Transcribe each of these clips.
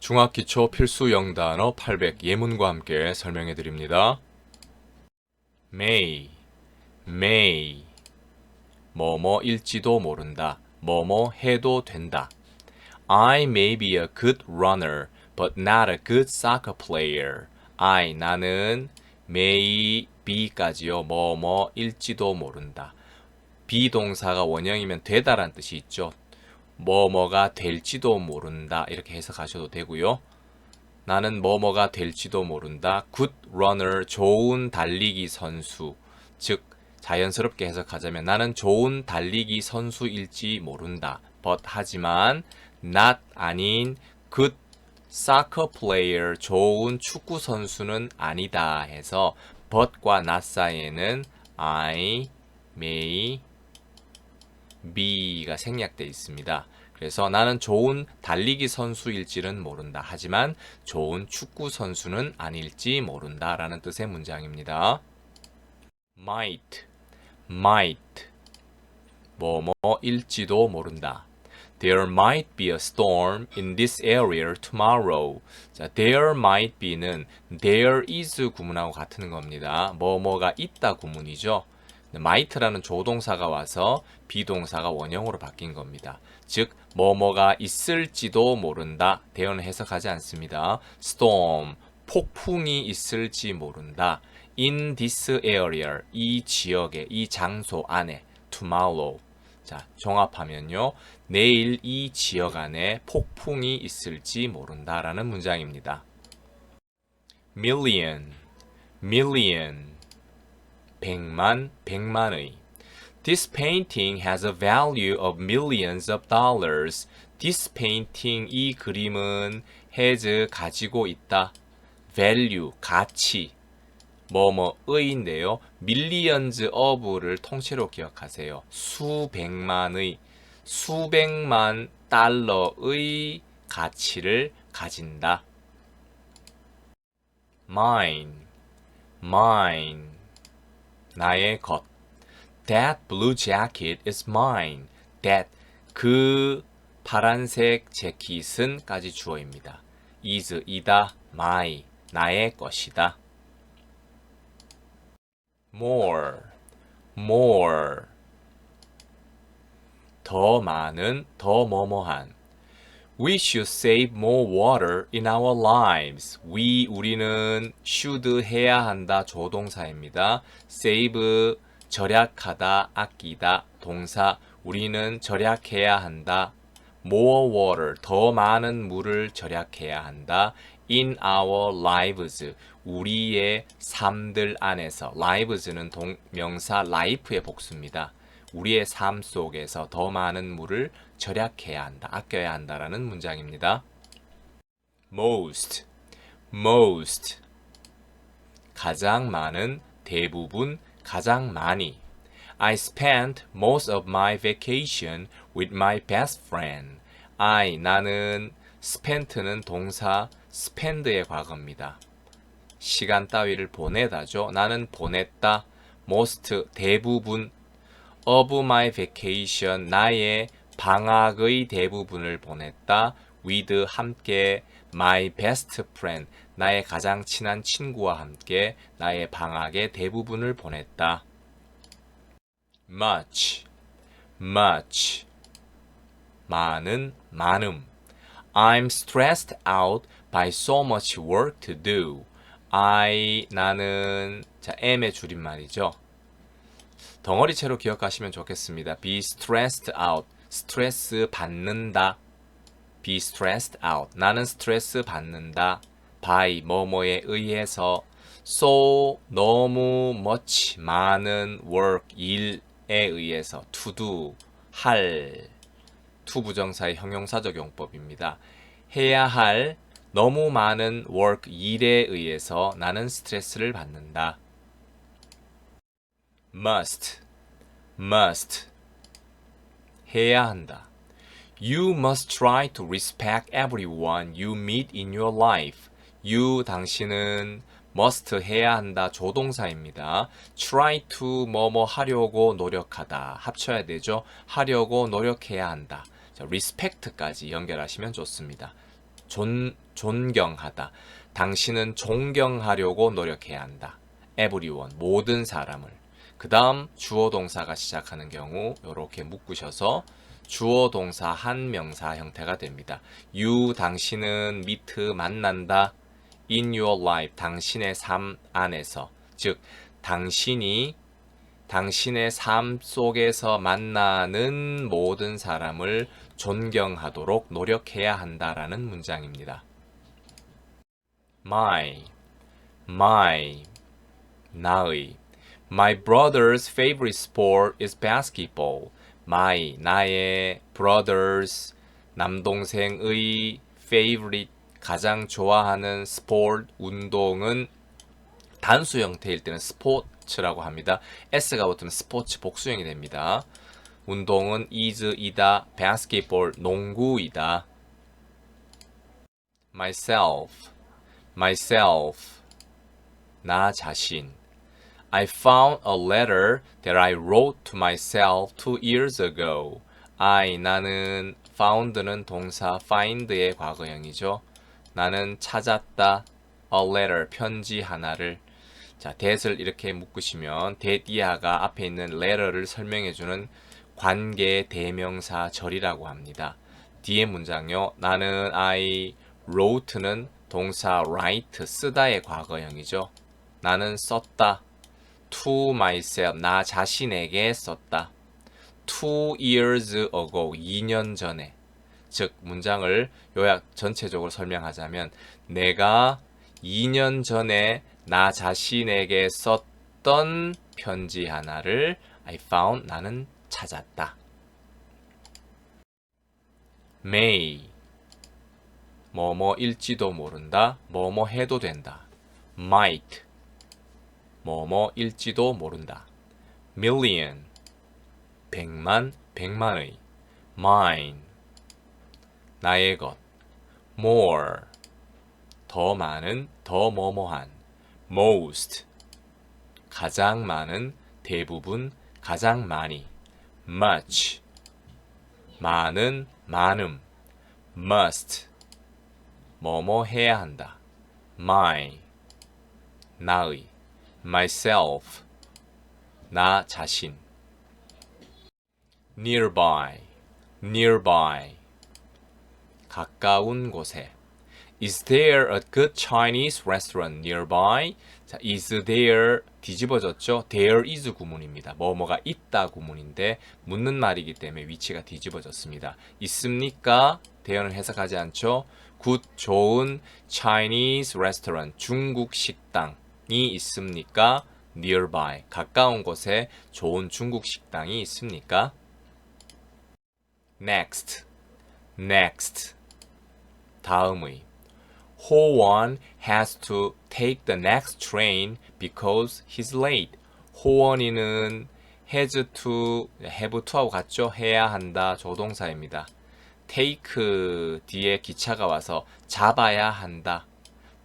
중학기초 필수 영단어 800 예문과 함께 설명해 드립니다. may, may, 뭐뭐일지도 모른다. 뭐뭐 해도 된다. I may be a good runner, but not a good soccer player. I, 나는 may be까지요. 뭐뭐일지도 모른다. 비동사가 원형이면 되다란 뜻이 있죠. 뭐뭐가 될지도 모른다 이렇게 해석하셔도 되고요. 나는 뭐뭐가 될지도 모른다. good runner 좋은 달리기 선수 즉 자연스럽게 해석하자면 나는 좋은 달리기 선수일지 모른다. but 하지만 not 아닌 good soccer player 좋은 축구 선수는 아니다 해서 but과 not 사이에는 I may B가 생략되어 있습니다. 그래서 나는 좋은 달리기 선수일지는 모른다. 하지만 좋은 축구 선수는 아닐지 모른다. 라는 뜻의 문장입니다. might, might. 뭐뭐일지도 모른다. There might be a storm in this area tomorrow. 자, there might be는 there is 구문하고 같은 겁니다. 뭐뭐가 있다 구문이죠. Might라는 조동사가 와서 비동사가 원형으로 바뀐 겁니다. 즉 뭐뭐가 있을지도 모른다. 대어는 해석하지 않습니다. storm 폭풍이 있을지 모른다. in this area 이 지역에 이 장소 안에 tomorrow 자 종합하면요 내일 이 지역 안에 폭풍이 있을지 모른다라는 문장입니다. million million 백만, 백만의. This painting has a value of millions of dollars. This painting, 이 그림은 has 가지고 있다. value, 가치. 뭐뭐의인데요. millions of를 통째로 기억하세요. 수백만의, 수백만 달러의 가치를 가진다. mine, mine. 나의 것. That blue jacket is mine. That 그 파란색 재킷은까지 주어입니다. is 이다 my 나의 것이다. more more 더 많은 더 뭐뭐한 We should save more water in our lives. We 우리는 should 해야 한다 조동사입니다. save 절약하다 아끼다 동사 우리는 절약해야 한다. more water 더 많은 물을 절약해야 한다. in our lives 우리의 삶들 안에서 lives는 동 명사 life의 복수입니다. 우리의 삶 속에서 더 많은 물을 절약해야 한다, 아껴야 한다라는 문장입니다. most, most 가장 많은, 대부분, 가장 많이. I spent most of my vacation with my best friend. I 나는 spent는 동사 spend의 과거입니다. 시간 따위를 보내다죠. 나는 보냈다. most 대부분 of my vacation 나의 방학의 대부분을 보냈다. with 함께 my best friend 나의 가장 친한 친구와 함께 나의 방학의 대부분을 보냈다. much much 많은 많음 I'm stressed out by so much work to do. I 나는 자 M의 줄임말이죠. 덩어리채로 기억하시면 좋겠습니다. be stressed out. 스트레스 받는다. be stressed out. 나는 스트레스 받는다. by 뭐뭐에 의해서 so 너무 much 많은 work 일에 의해서 to do 할 to 부정사의 형용사적 용법입니다. 해야 할 너무 많은 work 일에 의해서 나는 스트레스를 받는다. Must, must 해야 한다. You must try to respect everyone you meet in your life. You 당신은 must 해야 한다 조동사입니다. try to 뭐뭐 하려고 노력하다 합쳐야 되죠. 하려고 노력해야 한다. 자, respect까지 연결하시면 좋습니다. 존, 존경하다. 당신은 존경하려고 노력해야 한다. everyone, 모든 사람을. 그 다음 주어 동사가 시작하는 경우 이렇게 묶으셔서 주어 동사 한 명사 형태가 됩니다. you, 당신은 meet, 만난다. in your life, 당신의 삶 안에서. 즉, 당신이 당신의 삶 속에서 만나는 모든 사람을 존경하도록 노력해야 한다라는 문장입니다. My, my, 나의. My brother's favorite sport is basketball. My, 나의 brother's, 남동생의 favorite, 가장 좋아하는 sport, 운동은 단수 형태일 때는 스포츠라고 합니다. S가 붙으면 스포츠 복수형이 됩니다. 운동은 is이다, basketball, 농구이다. myself, myself, 나 자신. I found a letter that I wrote to myself two years ago. I, 나는, found는 동사 find의 과거형이죠. 나는 찾았다, a letter, 편지 하나를. 자, that을 이렇게 묶으시면 that 이하가 앞에 있는 letter를 설명해 주는 관계 대명사 절이라고 합니다. 뒤에 문장요. 나는 I wrote는 동사 write, 쓰다의 과거형이죠. 나는 썼다. To myself, 나 자신에게 썼다. two years ago, 2년 전에. 즉, 문장을 요약 전체적으로 설명하자면, 내가 2년 전에 나 자신에게 썼던 편지 하나를 I found, 나는 찾았다. may, 뭐뭐 일지도 모른다, 뭐뭐 해도 된다. might, 뭐뭐일지도 모른다. million, 백만, 백만의. mine, 나의 것. more, 더 많은, 더 뭐뭐한. most, 가장 많은, 대부분, 가장 많이. much, 많은, 많음. must, 뭐뭐 해야 한다. my, 나의. Myself, 나 자신. nearby, nearby, 가까운 곳에. Is there a good Chinese restaurant nearby? 자, is there 뒤집어졌죠? There is 구문입니다. 뭐뭐가 있다 구문인데 묻는 말이기 때문에 위치가 뒤집어졌습니다. 있습니까? 대연을 해석하지 않죠? good 좋은 Chinese restaurant 중국 식당이 있습니까? nearby 가까운 곳에 좋은 중국 식당이 있습니까? next next 다음의 호원 has to take the next train because he's late. 호원이는 has to, have to하고 같죠? 해야 한다. 조동사입니다. take 뒤에 기차가 와서 잡아야 한다.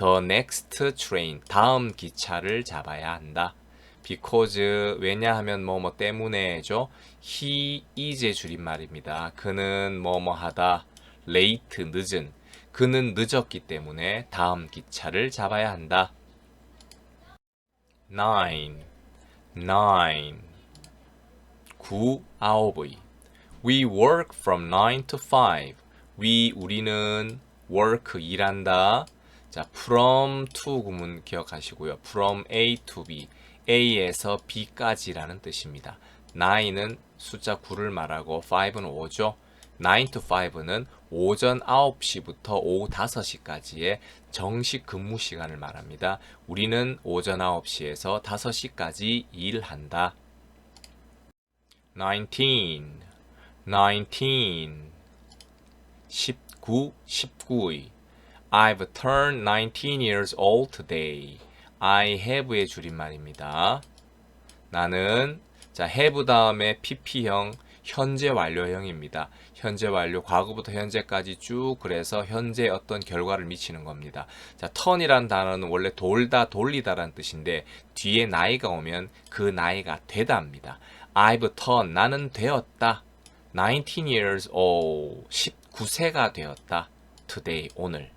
The next train, 다음 기차를 잡아야 한다. because 왜냐하면 뭐 뭐 때문에죠. he is의 줄임말입니다. 그는 뭐 뭐 하다. late 늦은 그는 늦었기 때문에 다음 기차를 잡아야 한다. 9. 9. 9. 아홉의. We work from 9 to 5. We 우리는 work 일한다. 자, from to 구문 기억하시고요. from A to B. A에서 B까지라는 뜻입니다. 9은 숫자 9를 말하고 5는 5죠. 9 to 5는 오전 9시부터 오후 5시까지의 정식 근무 시간을 말합니다. 우리는 오전 9시에서 5시까지 일한다. 19 19 19 19의 I've turned 19 years old today. I have의 줄임말입니다. 나는 자 have 다음에 pp형 현재 완료형입니다. 현재 완료, 과거부터 현재까지 쭉 그래서 현재 어떤 결과를 미치는 겁니다. 자, 턴이란 단어는 원래 돌다, 돌리다라는 뜻인데 뒤에 나이가 오면 그 나이가 되다입니다. I've turned, 나는 되었다. 19 years old, 19세가 되었다. today, 오늘.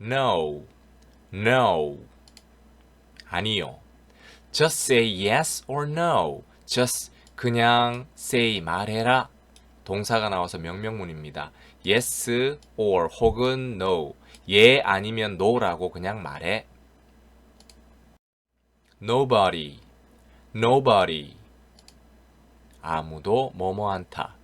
No, no. 아니요. Just say yes or no. Just 그냥 say 말해라. 동사가 나와서 명령문입니다. yes or 혹은 no. 예 아니면 no라고 그냥 말해. nobody, nobody. 아무도 뭐뭐 않다.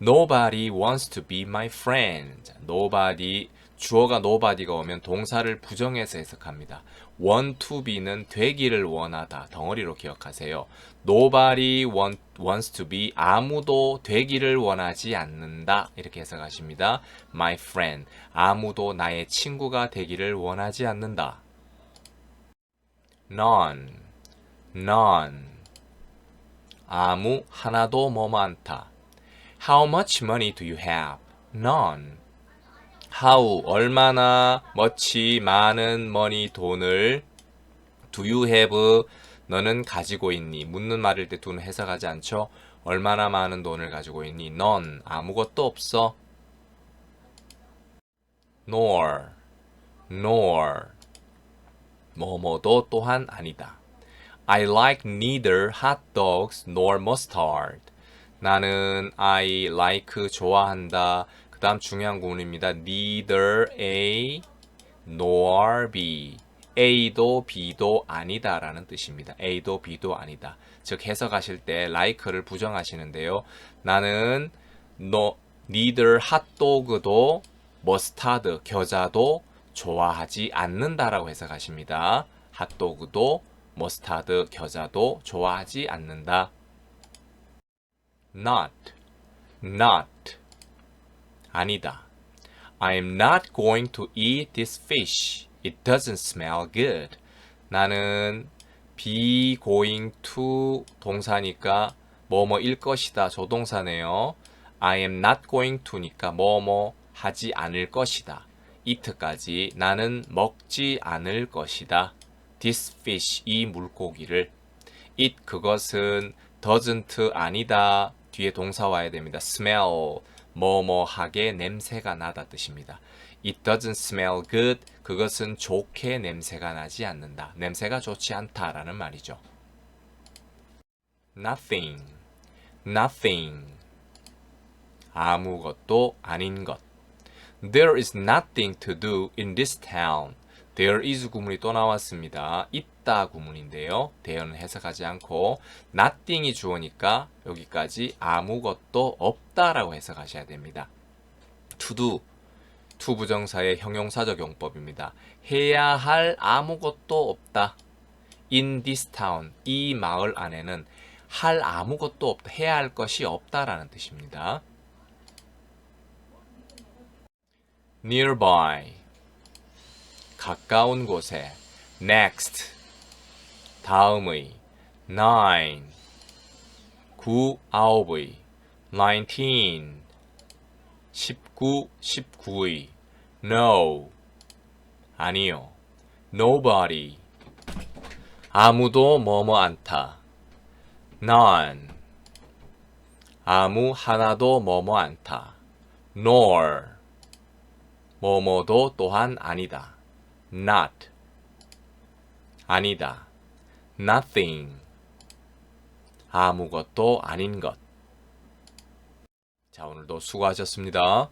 Nobody wants to be my friend. Nobody 주어가 nobody가 오면 동사를 부정해서 해석합니다. want to be는 되기를 원하다. 덩어리로 기억하세요. Nobody want, wants to be 아무도 되기를 원하지 않는다. 이렇게 해석하십니다. My friend 아무도 나의 친구가 되기를 원하지 않는다. None, none 아무 하나도 뭐뭐 않다. How much money do you have? None. How 얼마나 much 많은 money 돈을 do you have 너는 가지고 있니? 묻는 말일 때 do는 해석하지 않죠? 얼마나 많은 돈을 가지고 있니? None 아무것도 없어. Nor nor 뭐뭐도 또한 아니다. I like neither hot dogs nor mustard. 나는 I like 좋아한다. 그 다음 중요한 구문입니다. neither A nor B. A도 B도 아니다 라는 뜻입니다. A도 B도 아니다. 즉 해석하실 때 like를 부정하시는데요. 나는 no, neither 핫도그도 머스타드 겨자도 좋아하지 않는다라고 해석하십니다. 핫도그도 머스타드 겨자도 좋아하지 않는다. Not, not 아니다. I'm not going to eat this fish. It doesn't smell good. 나는 be going to 동사니까 뭐뭐일 것이다. 조동사네요. I am not going to니까 뭐뭐 하지 않을 것이다. eat까지 나는 먹지 않을 것이다. this fish 이 물고기를 it 그것은 doesn't 아니다. 뒤에 동사 와야 됩니다. smell 뭐뭐하게 냄새가 나다 뜻입니다. It doesn't smell good. 그것은 좋게 냄새가 나지 않는다. 냄새가 좋지 않다라는 말이죠. Nothing, nothing. 아무것도 아닌 것. There is nothing to do in this town. There is 구문이 또 나왔습니다. 있다 구문인데요. there는 해석하지 않고 nothing이 주어니까 여기까지 아무것도 없다라고 해석하셔야 됩니다. to do, to 부정사의 형용사적 용법입니다. 해야 할 아무것도 없다. in this town, 이 마을 안에는 할 아무것도 없다. 해야 할 것이 없다라는 뜻입니다. nearby 가까운 곳에 next 다음의 nine 구 아홉의 nineteen 십구 십구의 no. 아니요. nobody. 아무도 뭐뭐 않다. none. 아무 하나도 뭐뭐 않다. nor. 뭐뭐도 또한 아니다. not. 아니다 nothing 아무것도 아닌 것. 자, 오늘도 수고하셨습니다.